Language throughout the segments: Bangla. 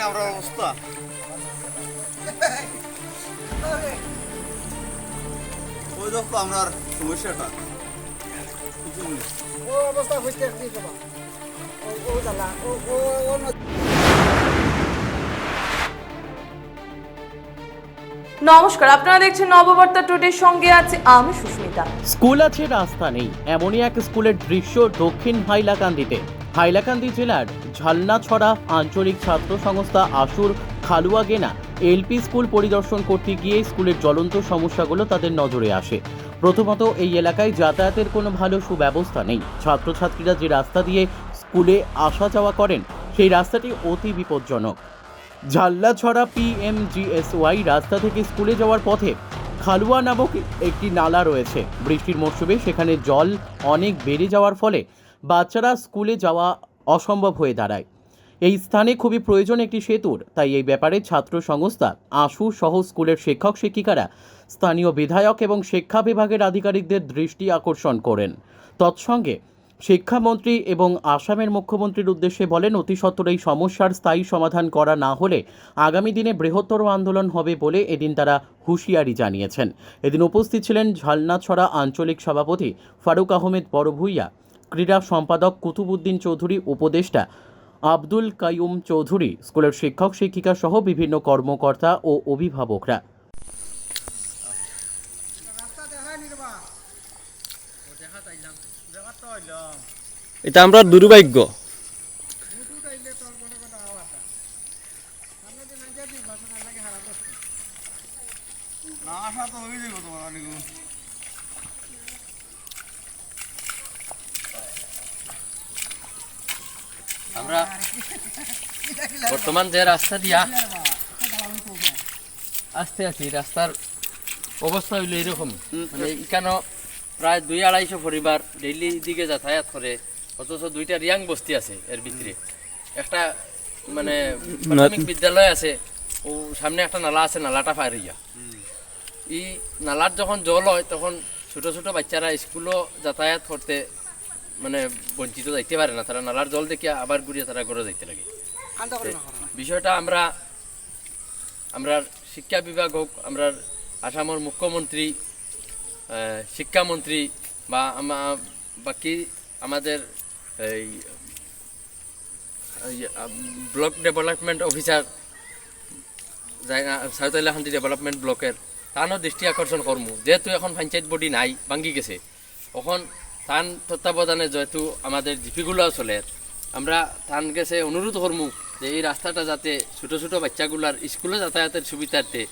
জানি আমরা অবস্থা। ওই দেখো আমার সমস্যাটা। ও অবস্থা হইতে ও ও জ্বালা ও ও ও নমস্কার আপনারা দেখছেন নববার্তা টুডের সঙ্গে আছে আমি সুস্মিতা। স্কুল আছে রাস্তা নেই এমনই এক স্কুলের দৃশ্য দক্ষিণ হাইলাকান্দিতে। হাইলাকান্দি জেলার ঝালনাছড়া আঞ্চলিক ছাত্র সংস্থা আসুর খালুয়া গেনা এলপি স্কুল পরিদর্শন করতে গিয়ে স্কুলের জ্বলন্ত সমস্যাগুলো তাদের নজরে আসে। প্রথমত, এই এলাকায় যাতায়াতের কোনো ভালো সুব্যবস্থা নেই। ছাত্রছাত্রীরা যে রাস্তা দিয়ে স্কুলে আসা যাওয়া করেন, সেই রাস্তাটি অতি বিপজ্জনক। ঝাল্লাছড়া পিএমজিএসওয়াই রাস্তা থেকে স্কুলে যাওয়ার পথে খালুয়া নামক একটি নালা রয়েছে। বৃষ্টির মরশুমে সেখানে জল অনেক বেড়ে যাওয়ার ফলে বাচ্চারা স্কুলে যাওয়া অসম্ভব হয়ে দাঁড়ায়। এই স্থানে খুবই প্রয়োজন একটি সেতুর, তাই এই ব্যাপারে ছাত্র সংস্থা, আশু সহ স্কুলের শিক্ষক শিক্ষিকারা, স্থানীয় বিধায়ক এবং শিক্ষা বিভাগের আধিকারিকদের দৃষ্টি আকর্ষণ করেন। তৎসঙ্গে শিক্ষামন্ত্রী এবং আসামের মুখ্যমন্ত্রীর উদ্দেশ্যে বলেন, অতি এই সমস্যার স্থায়ী সমাধান করা না হলে আগামী দিনে বৃহত্তর আন্দোলন হবে বলে এদিন তারা হুঁশিয়ারি জানিয়েছেন। এদিন উপস্থিত ছিলেন ঝালনাছড়া আঞ্চলিক সভাপতি ফারুক আহমেদ বড়ভূইয়া ক্রীড়া সম্পাদক কুতুবুদ্দিন চৌধুরী, উপদেষ্টা আব্দুল কাইয়ুম চৌধুরী, স্কুলের শিক্ষক, শিক্ষিকা সহ বিভিন্ন কর্মকর্তা ও অভিভাবকরা। এটা আমরা দুর্ভাগ্য না আসা তো হয়ে যাবে তোমার অনেক আমরা বর্তমান যে রাস্তা দিয়া আসতে আছি রাস্তার অবস্থা হইল এরকম। মানে এখানে প্রায় দুই আড়াইশো পরিবার ডেইলি দিকে যাতায়াত করে অথচ দুইটা রিয়াং বস্তি আছে এর ভিতরে। একটা মানে প্রাথমিক বিদ্যালয় আছে ও সামনে একটা নালা আছে নালাটা হইয়া। এই নালার যখন জল হয় তখন ছোট ছোট বাচ্চারা স্কুলও যাতায়াত করতে মানে বঞ্চিত যাইতে পারে না তারা নালার জল দেখে আবার ঘুরিয়ে তারা ঘরে যাইতে লাগে। বিষয়টা আমরা আমরা শিক্ষা বিভাগ হোক আমরা আসামের মুখ্যমন্ত্রী শিক্ষামন্ত্রী বা বাকি আমাদের এই ব্লক ডেভেলপমেন্ট অফিসার সাউথ হান্দি ডেভেলপমেন্ট ব্লকের তানও দৃষ্টি আকর্ষণ করমু। যেহেতু এখন পঞ্চায়েত বডি নাই ভাঙ্গি গেছে। এখন তান তত্ত্বাবধানে যেহেতু আমাদের জিপিগুলো চলে, আমরা তান গেছে অনুরোধ করমু যে এই রাস্তাটা যাতে ছোট ছোট বাচ্চাগুলার স্কুলে যাতায়াতের সুবিধার্থে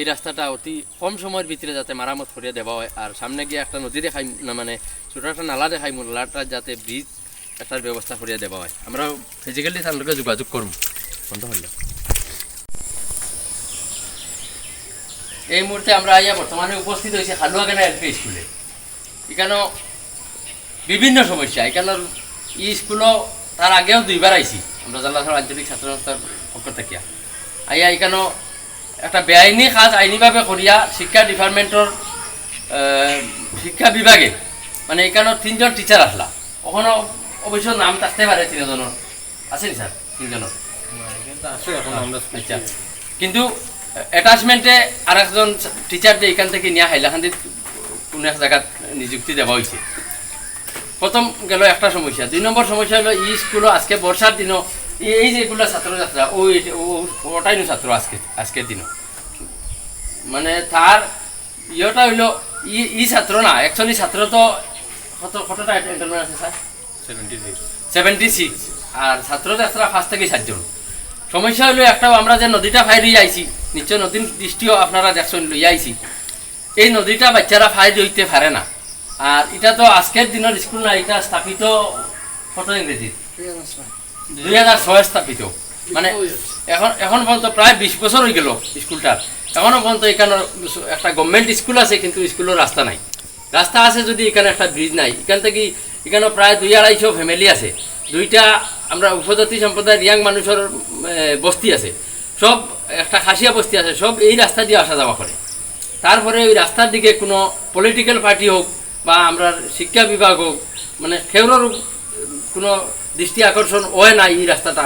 এই রাস্তাটা অতি কম সময়ের ভিতরে যাতে মারামত করিয়ে দেওয়া হয়। আর সামনে গিয়ে একটা নদী দেখাই না মানে ছোট একটা নালা দেখাই নালাটা যাতে ব্রিজ একটার ব্যবস্থা করিয়ে দেওয়া হয়। আমরা ফিজিক্যালি তার লগে যোগাযোগ করব এই মুহূর্তে আমরা আইয়া বর্তমানে উপস্থিত হয়েছি হালুয়াগানা এলপি স্কুলে। এখানেও বিভিন্ন সমস্যা। এখানের ই স্কুলও তার আগেও দুইবার আইছি। আমরা জেলাশাল আঞ্চলিক ছাত্র সংস্থার পক্ষ থেকে। আইয়া এখানেও একটা বেআইনি কাজ আইনিভাবে করিয়া শিক্ষা ডিপার্টমেন্টর শিক্ষা বিভাগে মানে এখানেও তিনজন টিচার আসলা। ওখানেও অবশ্য নাম থাকতে পারে তিনজনের আছেন স্যার? তিনজনের আচ্ছা। কিন্তু অ্যাটাচমেন্টে আর একজন টিচার যে এখান থেকে নিয়ে হাইলাকান্দিত কোনো এক জায়গাত নিযুক্তি দেওয়া হয়েছে প্রথম গেল একটা সমস্যা। দুই নম্বর সমস্যা হলো ই স্কুলও আজকে বর্ষার দিনও এই- এই যে এগুলো ছাত্রছাত্রীরা ওই ওটাই নো ছাত্র আজকে আজকের দিনও। মানে তার ইয়েটা হইল ই ই ছাত্র না অ্যাকচুয়ালি ছাত্র তো কত কতটা এন্টারমেন্ট আছে স্যার? সেভেন্টি সিক্স আর ছাত্র ছাত্রা ফার্স্ট থেকে সাতজন। সমস্যা হলো একটা আমরা যে নদীটা ফাইর আইছি নিশ্চয় নদীর দৃষ্টিও আপনারা দেখছেন লই আইছি। এই নদীটা বাচ্চারা ফাইর হইতে পারে না। আর এটা তো আজকের দিনের স্কুল না এটা স্থাপিত কত ইংরেজি। দুই হাজার ছয়। স্থাপিত। মানে এখন এখন পর্যন্ত প্রায় বিশ বছর হয়ে গেল স্কুলটার এখনও পর্যন্ত এখানে একটা গভর্নমেন্ট স্কুল আছে কিন্তু স্কুলের রাস্তা নাই। রাস্তা আছে যদি এখানে একটা ব্রিজ নাই। এখান থেকে এখানে প্রায় দুই আড়াইশো ফ্যামিলি আছে। দুইটা আমরা উপজাতি সম্প্রদায়ের ইয়াং মানুষের বস্তি আছে। সব একটা খাসিয়া বস্তি আছে। সব এই রাস্তা দিয়ে আসা যাওয়া করে। তারপরে ওই রাস্তার দিকে কোনো পলিটিক্যাল পার্টি হোক বা আমরা শিক্ষা বিভাগ হোক মানে খেউরোর কোনো দৃষ্টি আকর্ষণ হয় না এই রাস্তাটা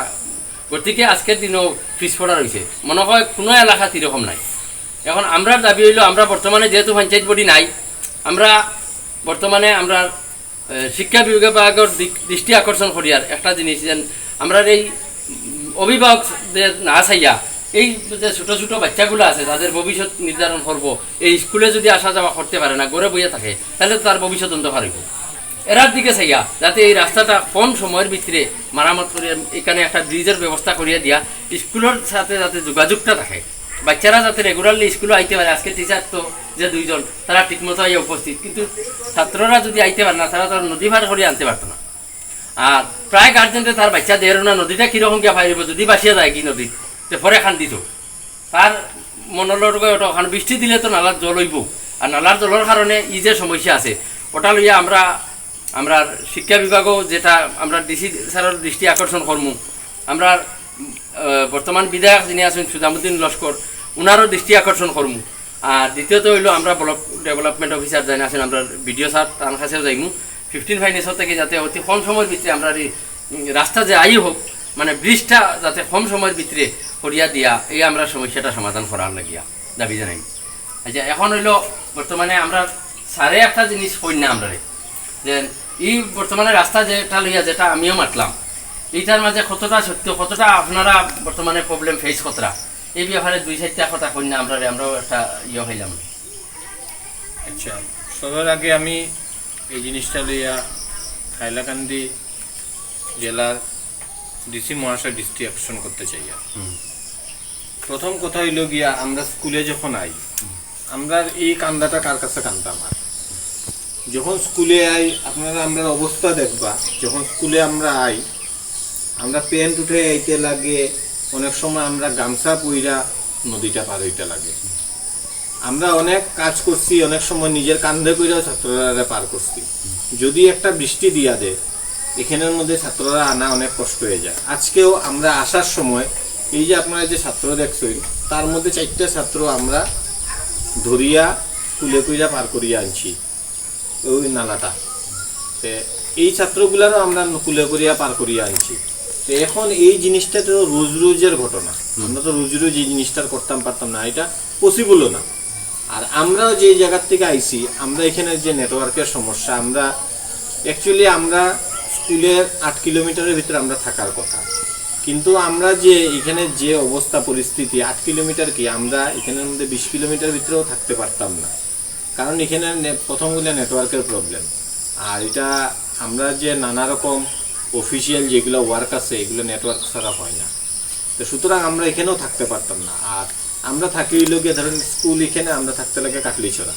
গতিকে আজকের দিনও পিছপড়া রয়েছে মনে হয় কোনো এলাকাত এরকম নাই। এখন আমরা দাবি হইল আমরা বর্তমানে যেহেতু পঞ্চায়েত বডি নাই আমরা বর্তমানে আমরা শিক্ষা বিভাগের দৃষ্টি আকর্ষণ করিয়ার একটা জিনিস যেন আমরা এই উম, অভিভাবকদের না চাইয়া এই যে ছোট ছোট বাচ্চাগুলো আছে, তাদের ভবিষ্যৎ নির্ধারণ করব। এই স্কুলে যদি আসা যাওয়া করতে পারে না, ঘরে বইয়া থাকে, তাহলে তার ভবিষ্যৎ অন্ধকার হইব। এরার দিকে চাইয়া, যাতে এই রাস্তাটা কম সময়ের ভিতরে মারামত করে এখানে একটা ব্রিজের ব্যবস্থা করিয়া দিয়া স্কুলের সাথে যাতে যোগাযোগটা থাকে। বাচ্চারা যাতে রেগুলারলি স্কুলে আইতে পারে, আজকে টিচার তো যে দুইজন, তারা ঠিকমতো আইয়া উপস্থিত। কিন্তু ছাত্ররা যদি আইতে পারে না, তারা তো আর নদী পার করে আনতে পারতো না। আর প্রায় গার্জেনতে তার বাচ্চা দেহের না নদীটা কীরকম গিয়া ফাইব যদি বাসিয়া যায় কি নদী? তে পরে খান দিত তার মনলোর ওটা ওখানে বৃষ্টি দিলে তো নালার জল হইব। আর নালার জলের কারণে ই যে সমস্যা আছে, ওটা লইয়া আমরা আমরা শিক্ষা বিভাগও যেটা আমরা ডিসি স্যারের দৃষ্টি আকর্ষণ করমু আমরা বর্তমান বিধায়ক যিনি আছেন সুজামুদ্দিন লস্কর ওনারও দৃষ্টি আকর্ষণ করমু আর দ্বিতীয়ত হইল আমরা ব্লক ডেভেলপমেন্ট অফিসার যাই আছেন, আমরা বিডিও স্যার তার কাছেও যাইমু। ফিফটিন ফাইন্যান্সর থেকে যাতে অতি কম সময়ের ভিতরে আমরা রাস্তা যে আই হোক মানে ব্রিজটা যাতে কম সময়ের ভিতরে করিয়া দিয়া, এই আমরা সমস্যাটা সমাধান করার লাগিয়া দাবি জানাই। আচ্ছা এখন হইল বর্তমানে আমরা সারে একটা জিনিস কই না আমরা যে এই বর্তমানে রাস্তা যেটা লইয়া যেটা আমিও মাতলাম, এইটার মাঝে কতটা সত্য, কতটা আপনারা বর্তমানে প্রবলেম ফেস কতটা এই ব্যাপারে দুই চারটা কথা কই না আমরা আমরাও একটা ইয়ে হইলাম। আচ্ছা সবার আগে আমি এই জিনিসটা লইয়া হাইলাকান্দি জেলার ডিসি মহাশয় দৃষ্টি আকর্ষণ করতে চাই আর। প্রথম কথা হইল গিয়া আমরা স্কুলে যখন আই আমরা এই কান্দাটা কার কাছে কান্দতাম আর যখন স্কুলে আই আপনারা আমরা অবস্থা দেখবা যখন স্কুলে আমরা আই আমরা প্যান্ট উঠে আইতে লাগে অনেক সময় আমরা গামছা পুইরা নদীটা পার হইতে লাগে। আমরা অনেক কাজ করছি অনেক সময় নিজের কান্ধে কইরাও ছাত্ররা পার করছি। যদি একটা বৃষ্টি দিয়া দেয় এখানের মধ্যে ছাত্ররা আনা অনেক কষ্ট হয়ে যায়। আজকেও আমরা আসার সময় এই যে আপনারা যে ছাত্র দেখছেন তার মধ্যে চারটা ছাত্র আমরা ধরিয়া কুলে কইরা পার করিয়া আনছি ওই নালাটা। তে এই ছাত্রগুলারও আমরা কুলে করিয়া পার করিয়া আনছি। তো এখন এই জিনিসটা তো রোজ রোজের ঘটনা। আমরা তো রোজ রোজ এই জিনিসটা করতাম পারতাম না এটা পসিবলও না। আর আমরাও যে জায়গার থেকে আইছি আমরা এখানে যে নেটওয়ার্কের সমস্যা আমরা অ্যাকচুয়ালি আমরা স্কুলের আট কিলোমিটারের ভিতরে আমরা থাকার কথা। কিন্তু আমরা যে এখানে যে অবস্থা, পরিস্থিতি, আট কিলোমিটার কি? আমরা এখানের মধ্যে বিশ কিলোমিটার ভিতরেও থাকতে পারতাম না। কারণ এখানে প্রথম হলো নেটওয়ার্কের প্রবলেম আর এটা আমরা যে নানা রকম অফিসিয়াল যেগুলো ওয়ার্ক আছে, এগুলো নেটওয়ার্ক ছাড়া হয় না। তো সুতরাং আমরা এখানেও থাকতে পারতাম না। আর আমরা থাকি গিয়ে ধরেন স্কুল এখানে, আমরা থাকতে লাগে কাটলিছড়া।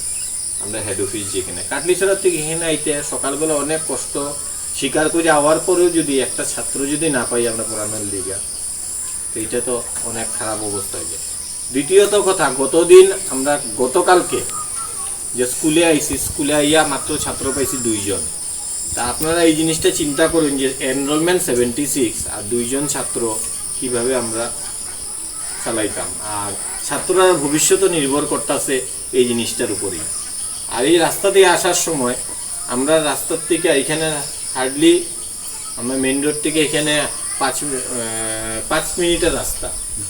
আমরা হেড অফিস যেখানে। কাটলিছড়ার থেকে এখানে আইতে সকালবেলা অনেক কষ্ট। স্বীকার করে আওয়ার পরেও যদি একটা ছাত্র যদি না পাই আমরা পড়ানোর লিগা, তো এটা তো অনেক খারাপ অবস্থা হয়ে যায়। দ্বিতীয়ত কথা, গতদিন আমরা গতকালকে যে স্কুলে আইসি স্কুলে আইয়া মাত্র ছাত্র পাইছি দুইজন। তা আপনারা এই জিনিসটা চিন্তা করুন যে এনরোলমেন্ট সেভেন্টি সিক্স আর দুইজন ছাত্র কীভাবে আমরা চালাইতাম। আর ছাত্ররা ভবিষ্যৎ নির্ভর করতেছে এই জিনিসটার উপরেই। আর এই রাস্তা দিয়ে আসার সময় আমরা রাস্তার থেকে এখানে হার্ডলি আমরা মেন রোড থেকে এখানে পাঁচ পাঁচ মিনিটের রাস্তা।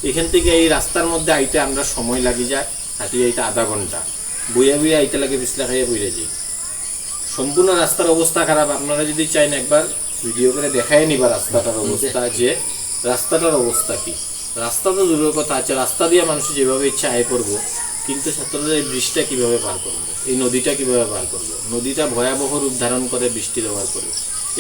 এখান থেকে এই রাস্তার মধ্যে আইতে আমরা সময় লাগি যায়, হাঁটি আইতে আধা ঘণ্টা। বইয়া বইয়া আইতে লাগে বিছলা খাইয়া বইয়া যাই। সম্পূর্ণ রাস্তার অবস্থা খারাপ। আপনারা যদি চাইন একবার ভিডিও করে দেখাই নিবা রাস্তাটার অবস্থা যে রাস্তাটার অবস্থা কি। রাস্তা তো দূরের কথা আছে, রাস্তা দিয়ে মানুষ যেভাবে ইচ্ছা আয় করব, কিন্তু ছাত্ররা এই বৃষ্টিটা কীভাবে পার করবে? এই নদীটা কীভাবে পার করবে? নদীটা ভয়াবহ রূপ ধারণ করে, বৃষ্টি দেওয়ার পরে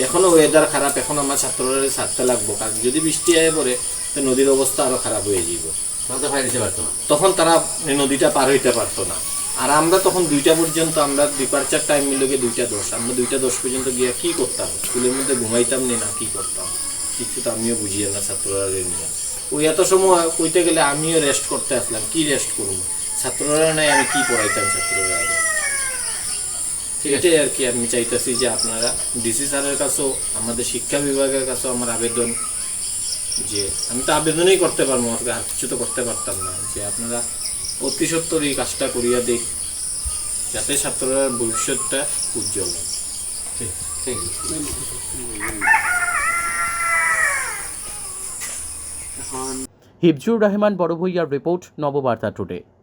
এখনও ওয়েদার খারাপ এখন আমার ছাত্ররা ছাড়তে লাগবো। কারণ যদি বৃষ্টি আয় পড়ে তো নদীর অবস্থা আরও খারাপ হয়ে যাব মাথা পারতো না। তখন তারা এই নদীটা পার হইতে পারতো না। আর আমরা তখন দুইটা পর্যন্ত আমরা ডিপার্চার টাইম মিলকে দুইটা দশ। আমরা দুইটা দশ পর্যন্ত গিয়ে কি করতাম? স্কুলের মধ্যে ঘুমাইতাম নি না কি করতাম? কিছু তো আমিও বুঝিয়ে না ছাত্ররা নিয়ে। ওই এত সময় কইতে গেলে আমিও রেস্ট করতে আসলাম। কি রেস্ট করব? ছাত্ররা নাই আমি কি পড়াইতাম ছাত্ররা এটাই আর কি আমি চাইতেছি যে আপনারা ডিসি স্যারের কাছেও আমাদের শিক্ষা বিভাগের কাছেও আমার আবেদন যে আমি তো আবেদনই করতে পারব আর আর কিছু তো করতে পারতাম না যে আপনারা অতি সত্তর এই কাজটা করিয়া দিক যাতে ছাত্ররা ভবিষ্যৎটা উজ্জ্বল হয়। হিফজুর রহমান বড় ভূঁইয়ার রিপোর্ট নববার্তা টুডে।